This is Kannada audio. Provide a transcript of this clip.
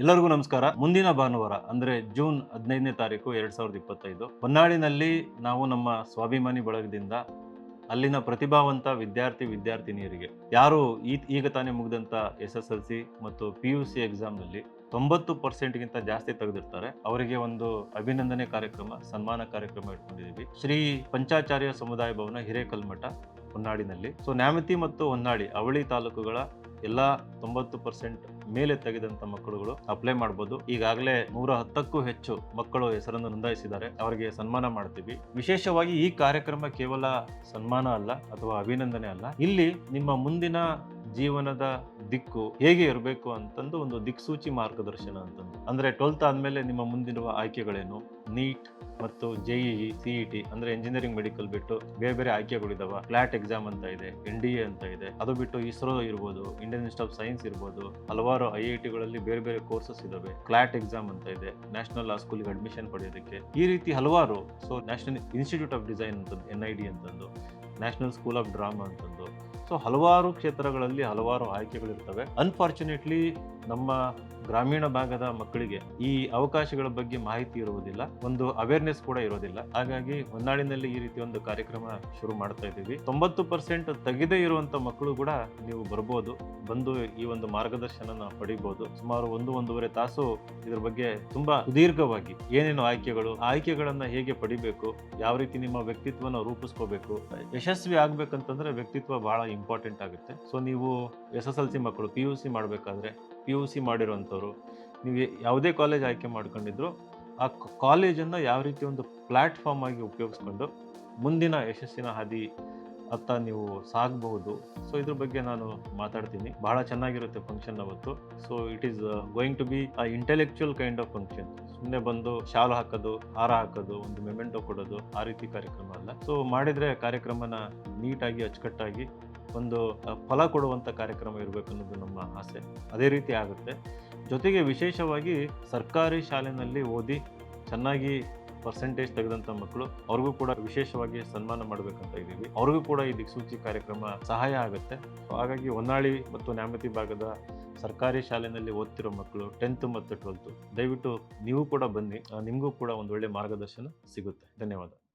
ಎಲ್ಲರಿಗೂ ನಮಸ್ಕಾರ. ಮುಂದಿನ ಭಾನುವಾರ, ಅಂದ್ರೆ ಜೂನ್ ಹದಿನೈದನೇ ತಾರೀಕು ಎರಡ್ ಸಾವಿರದ ಇಪ್ಪತ್ತೈದು ಹೊನ್ನಾಳಿನಲ್ಲಿ ನಾವು ನಮ್ಮ ಸ್ವಾಭಿಮಾನಿ ಬಳಗದಿಂದ ಅಲ್ಲಿನ ಪ್ರತಿಭಾವಂತ ವಿದ್ಯಾರ್ಥಿ, ವಿದ್ಯಾರ್ಥಿನಿಯರಿಗೆ, ಯಾರು ಈಗ ತಾನೇ ಮುಗಿದಂತ ಎಸ್ ಎಸ್ ಎಲ್ ಸಿ ಮತ್ತು ಪಿ ಯು ಸಿ ಎಕ್ಸಾಮ್ನಲ್ಲಿ ತೊಂಬತ್ತು ಪರ್ಸೆಂಟ್ಗಿಂತ ಜಾಸ್ತಿ ತೆಗೆದಿರ್ತಾರೆ. ಅವರಿಗೆ ಒಂದು ಅಭಿನಂದನೆ ಕಾರ್ಯಕ್ರಮ, ಸನ್ಮಾನ ಕಾರ್ಯಕ್ರಮ ಇಟ್ಕೊಂಡಿದ್ದೀವಿ. ಶ್ರೀ ಪಂಚಾಚಾರ್ಯ ಸಮುದಾಯ ಭವನ ಹಿರೇಕಲ್ಮಠ ಹೊನ್ನಾಡಿನಲ್ಲಿ ಸೊ, ನ್ಯಾಮತಿ ಮತ್ತು ಹೊನ್ನಾಳಿ, ಅವಳಿ ತಾಲೂಕುಗಳ ಎಲ್ಲ ತೊಂಬತ್ತು ಪರ್ಸೆಂಟ್ ಮೇಲೆ ತೆಗೆದಂತ ಮಕ್ಕಳುಗಳು ಅಪ್ಲೈ ಮಾಡಬಹುದು ಈಗಾಗಲೇ ನೂರ ಹತ್ತಕ್ಕೂ ಹೆಚ್ಚು ಮಕ್ಕಳು ಹೆಸರನ್ನು ನೋಂದಾಯಿಸಿದ್ದಾರೆ. ಅವರಿಗೆ ಸನ್ಮಾನ ಮಾಡ್ತೀವಿ. ವಿಶೇಷವಾಗಿ ಈ ಕಾರ್ಯಕ್ರಮ ಕೇವಲ ಸನ್ಮಾನ ಅಲ್ಲ, ಅಥವಾ ಅಭಿನಂದನೆ ಅಲ್ಲ. ಇಲ್ಲಿ ನಿಮ್ಮ ಮುಂದಿನ ಜೀವನದ ದಿಕ್ಕು ಹೇಗೆ ಇರಬೇಕು ಅಂತಂದು ಒಂದು ದಿಕ್ಸೂಚಿ ಮಾರ್ಗದರ್ಶನ ಅಂತಂದು. ಅಂದ್ರೆ ಟ್ವೆಲ್ತ್ ಆದ್ಮೇಲೆ ನಿಮ್ಮ ಮುಂದಿರುವ ಆಯ್ಕೆಗಳೇನು? ನೀಟ್ ಮತ್ತು ಜೆಇಇ ಸಿಇಟಿ ಅಂದ್ರೆ ಇಂಜಿನಿಯರಿಂಗ್ ಮೆಡಿಕಲ್ ಬಿಟ್ಟು ಬೇರೆ ಬೇರೆ ಆಯ್ಕೆಗಳಿದಾವ. ಫ್ಲಾಟ್ ಎಕ್ಸಾಮ್ ಅಂತ ಇದೆ ಎನ್ ಡಿ ಎ ಅಂತ ಇದೆ. ಅದು ಬಿಟ್ಟು ಇಸ್ರೋ ಇರ್ಬೋದು ಇಂಡಿಯನ್ ಇನ್ಸ್ಟಿಟ್ಯೂಟ್ ಆಫ್ ಸೈನ್ಸ್ ಇರ್ಬೋದು, ಹಲವಾರು ಐ ಐ ಟಿಗಳಲ್ಲಿ ಬೇರೆ ಬೇರೆ ಕೋರ್ಸಸ್ ಇದಾವೆ. ಕ್ಲಾಟ್ ಎಕ್ಸಾಮ್ ಅಂತ ಇದೆ ನ್ಯಾಷನಲ್ ಲಾ ಸ್ಕೂಲ್ಗೆ ಅಡ್ಮಿಷನ್ ಪಡೆಯೋದಕ್ಕೆ. ಈ ರೀತಿ ಹಲವಾರು so national institute of design ಅಂತಂದು ಎನ್ ಐ ಡಿ ಅಂತಂದು ನ್ಯಾಷನಲ್ ಸ್ಕೂಲ್ ಆಫ್ ಡ್ರಾಮಾ ಅಂತಂದು. ಸೊ ಹಲವಾರು ಕ್ಷೇತ್ರಗಳಲ್ಲಿ ಹಲವಾರು ಆಯ್ಕೆಗಳಿರ್ತವೆ. ಅನ್ಫಾರ್ಚುನೇಟ್ಲಿ ನಮ್ಮ ಗ್ರಾಮೀಣ ಭಾಗದ ಮಕ್ಕಳಿಗೆ ಈ ಅವಕಾಶಗಳ ಬಗ್ಗೆ ಮಾಹಿತಿ ಇರುವುದಿಲ್ಲ, ಒಂದು ಅವೇರ್ನೆಸ್ ಕೂಡ ಇರೋದಿಲ್ಲ ಹಾಗಾಗಿ ಹೊನ್ನಾಳಿನಲ್ಲಿ ಈ ರೀತಿ ಒಂದು ಕಾರ್ಯಕ್ರಮ ಶುರು ಮಾಡ್ತಾ ಇದ್ದೀವಿ. ತೊಂಬತ್ತು ಪರ್ಸೆಂಟ್ ತೆಗೆದೇ ಇರುವಂತ ಮಕ್ಕಳು ಕೂಡ ನೀವು ಬರ್ಬೋದು, ಬಂದು ಈ ಒಂದು ಮಾರ್ಗದರ್ಶನ ಪಡಿಬಹುದು ಸುಮಾರು ಒಂದು, ಒಂದೂವರೆ ತಾಸು ಇದ್ರ ಬಗ್ಗೆ ತುಂಬಾ ಸುದೀರ್ಘವಾಗಿ ಏನೇನು ಆಯ್ಕೆಗಳು ಆಯ್ಕೆಗಳನ್ನ ಹೇಗೆ ಪಡಿಬೇಕು, ಯಾವ ರೀತಿ ನಿಮ್ಮ ವ್ಯಕ್ತಿತ್ವನ ರೂಪಿಸ್ಕೋಬೇಕು, ಯಶಸ್ವಿ ಆಗ್ಬೇಕಂತಂದ್ರೆ ವ್ಯಕ್ತಿತ್ವ ಬಹಳ ಇಂಪಾರ್ಟೆಂಟ್ ಆಗುತ್ತೆ. ಸೊ ನೀವು ಎಸ್ ಎಸ್ ಎಲ್ ಸಿ ಮಕ್ಕಳು ಪಿ ಯು ಸಿ ಮಾಡಬೇಕಾದ್ರೆ ಪಿ ಯು ಸಿ ಮಾಡಿರುವಂಥವ್ರು, ನೀವು ಯಾವುದೇ ಕಾಲೇಜ್ ಆಯ್ಕೆ ಮಾಡ್ಕೊಂಡಿದ್ರು, ಆ ಕಾಲೇಜನ್ನು ಯಾವ ರೀತಿ ಒಂದು ಪ್ಲ್ಯಾಟ್ಫಾರ್ಮ್ ಆಗಿ ಉಪಯೋಗಿಸ್ಕೊಂಡು ಮುಂದಿನ ಯಶಸ್ಸಿನ ಹಾದಿ ಅತ್ತ ನೀವು ಸಾಗಬಹುದು. ಸೊ ಇದ್ರ ಬಗ್ಗೆ ನಾನು ಮಾತಾಡ್ತೀನಿ. ಬಹಳ ಚೆನ್ನಾಗಿರುತ್ತೆ ಫಂಕ್ಷನ್ ಅವತ್ತು. So it is going to be a intellectual kind of function ಸುಮ್ಮನೆ ಬಂದು ಶಾಲು ಹಾಕೋದು, ಹಾರ ಹಾಕೋದು, ಒಂದು ಮೆಮೆಂಟೋ ಕೊಡೋದು, ಆ ರೀತಿ ಕಾರ್ಯಕ್ರಮ ಅಲ್ಲ. ಸೊ ಮಾಡಿದ್ರೆ ಕಾರ್ಯಕ್ರಮನ ನೀಟಾಗಿ, ಅಚ್ಚುಕಟ್ಟಾಗಿ ಒಂದು ಫಲ ಕೊಡುವಂಥ ಕಾರ್ಯಕ್ರಮ ಇರಬೇಕು ಅನ್ನೋದು ನಮ್ಮ ಆಸೆ. ಅದೇ ರೀತಿ ಆಗುತ್ತೆ. ಜೊತೆಗೆ ವಿಶೇಷವಾಗಿ ಸರ್ಕಾರಿ ಶಾಲೆಯಲ್ಲಿ ಓದಿ ಚೆನ್ನಾಗಿ ಪರ್ಸೆಂಟೇಜ್ ತೆಗೆದಂಥ ಮಕ್ಕಳು ಅವ್ರಿಗೂ ಕೂಡ ವಿಶೇಷವಾಗಿ ಸನ್ಮಾನ ಮಾಡಬೇಕಂತ ಇದ್ದೀವಿ. ಅವ್ರಿಗೂ ಕೂಡ ಈ ದಿಕ್ಸೂಚಿ ಕಾರ್ಯಕ್ರಮ ಸಹಾಯ ಆಗುತ್ತೆ. ಹಾಗಾಗಿ ಹೊನ್ನಾಳಿ ಮತ್ತು ನ್ಯಾಮತಿ ಭಾಗದ ಸರ್ಕಾರಿ ಶಾಲೆಯಲ್ಲಿ ಓದ್ತಿರೋ ಮಕ್ಕಳು ಟೆಂತ್ ಮತ್ತು ಟ್ವೆಲ್ತ್ ದಯವಿಟ್ಟು ನೀವು ಕೂಡ ಬನ್ನಿ. ನಿಮಗೂ ಕೂಡ ಒಂದು ಒಳ್ಳೆ ಮಾರ್ಗದರ್ಶನ ಸಿಗುತ್ತೆ. ಧನ್ಯವಾದ.